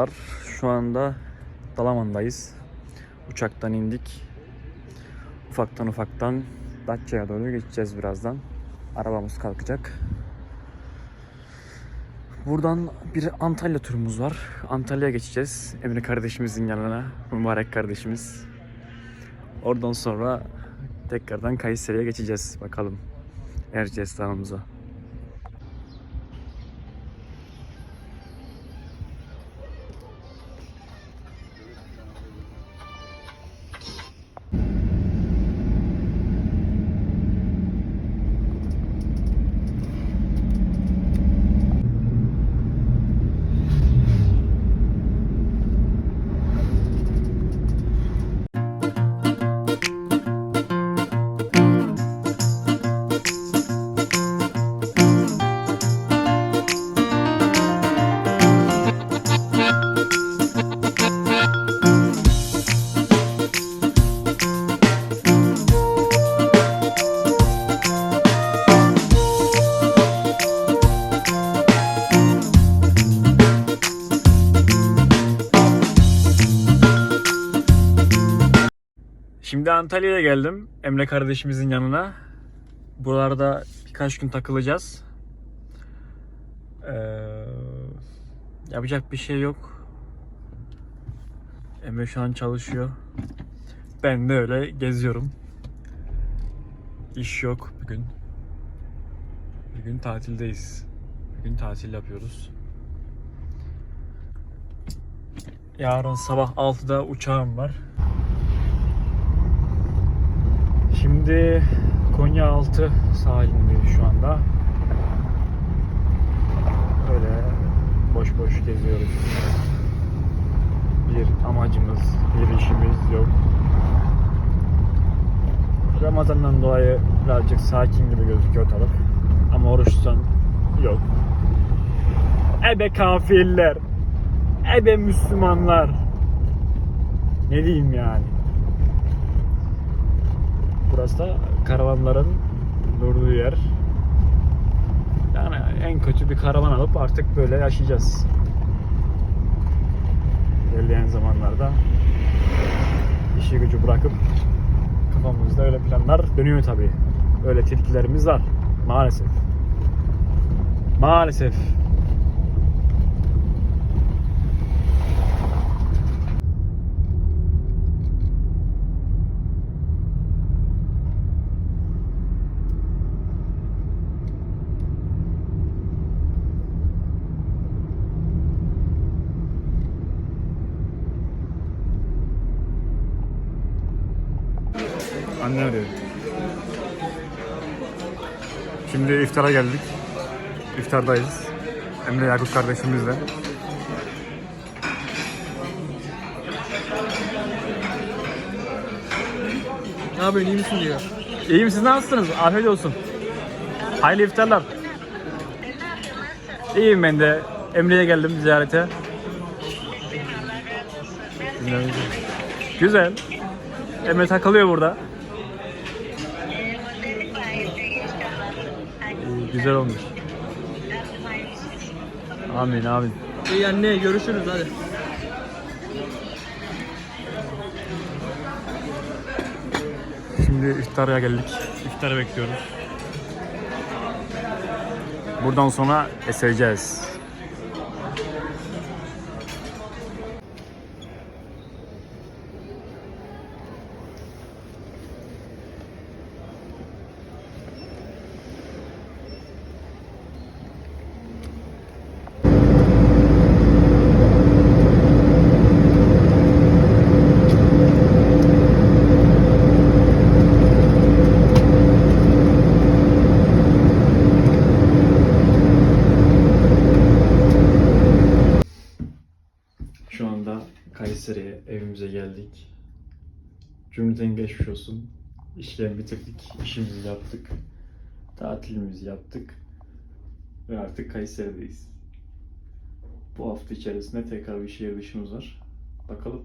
Merhabalar. Şu anda Dalaman'dayız. Uçaktan indik. Ufaktan ufaktan Datça'ya doğru geçeceğiz birazdan. Arabamız kalkacak. Buradan bir Antalya turumuz var. Antalya'ya geçeceğiz. Emre kardeşimizin yanına. Mübarek kardeşimiz. Oradan sonra tekrardan Kayseri'ye geçeceğiz. Bakalım. Erciyes Dağımıza. Şimdi Antalya'ya geldim. Emre kardeşimizin yanına. Buralarda birkaç gün takılacağız. Ee, yapacak bir şey yok. Emre şu an çalışıyor. Ben de öyle geziyorum. İş yok bugün. Bugün tatildeyiz. Bugün tatil yapıyoruz. Yarın sabah 6'da uçağım var. Şimdi Konya altı sahilindeyiz şu anda. Öyle boş boş geziyoruz. Bir amacımız, bir işimiz yok. Ramazan'dan dolayı birazcık sakin gibi gözüküyor ortalık. Ama oruçtan yok. Ebe kafirler. Ebe Müslümanlar. Ne diyeyim yani. Burası da karavanların durduğu yer. Yani en kötü bir karavan alıp artık böyle yaşayacağız. İlerleyen zamanlarda işi gücü bırakıp kafamızda öyle planlar dönüyor tabii. Öyle tilkilerimiz var maalesef. Maalesef. Anne arıyor. Şimdi iftara geldik. İftardayız. Emre Yakup kardeşimizle. Ne yapıyorsun iyi misin diyor. İyiyim siz nasılsınız? Afiyet olsun. Hayırlı iftarlar. İyiyim ben de. Emre'ye geldim ziyarete. Güzel. Emre takılıyor burada. İyi, Güzel olmuş. Amin amin. İyi anne görüşürüz hadi. Şimdi iftara geldik. İftarı bekliyoruz. Buradan sonra eseceğiz. Şu anda Kayseri'ye evimize geldik. Cümleten geçmiş olsun. İşlerimi bitirdik, işimizi yaptık. Tatilimizi yaptık. Ve artık Kayseri'deyiz. Bu hafta içerisinde tekrar bir şehir dışımız var. Bakalım